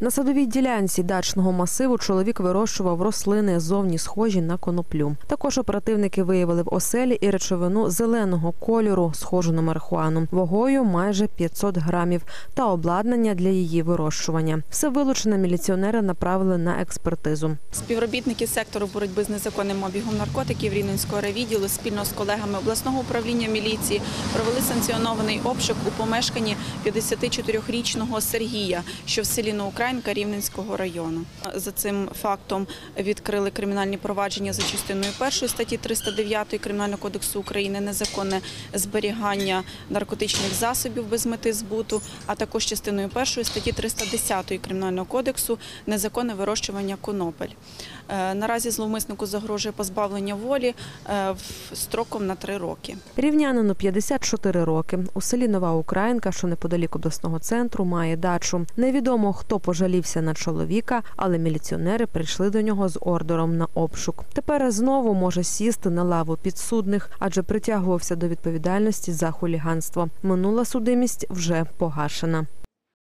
На садовій ділянці дачного масиву чоловік вирощував рослини зовні схожі на коноплю. Також оперативники виявили в оселі і речовину зеленого кольору, схожу на марихуану, вагою майже 500 грамів та обладнання для її вирощування. Все вилучене міліціонери направили на експертизу. Співробітники сектору боротьби з незаконним обігом наркотиків Рівненського райвідділу спільно з колегами обласного управління міліції провели санкціонований обшук у помешканні 54-річного Сергія, що в селі Новоукраїнка Рівненського району. За цим фактом відкрили кримінальні провадження за частиною першої статті 309 Кримінального кодексу України незаконне зберігання наркотичних засобів без мети збуту, а також частиною першої статті 310 Кримінального кодексу незаконне вирощування конопель. Е, Наразі зловмиснику загрожує позбавлення волі е, строком на три роки. Рівнянину 54 роки. У селі Нова Українка, що неподалік обласного центру, має дачу. Невідомо, хто пожалівся на чоловіка, але міліціонери прийшли до нього з ордером на обшук. Тепер знову може сісти на лаву підсудних, адже притягувався до відповідальності за хуліганство. Минула судимість вже погашена.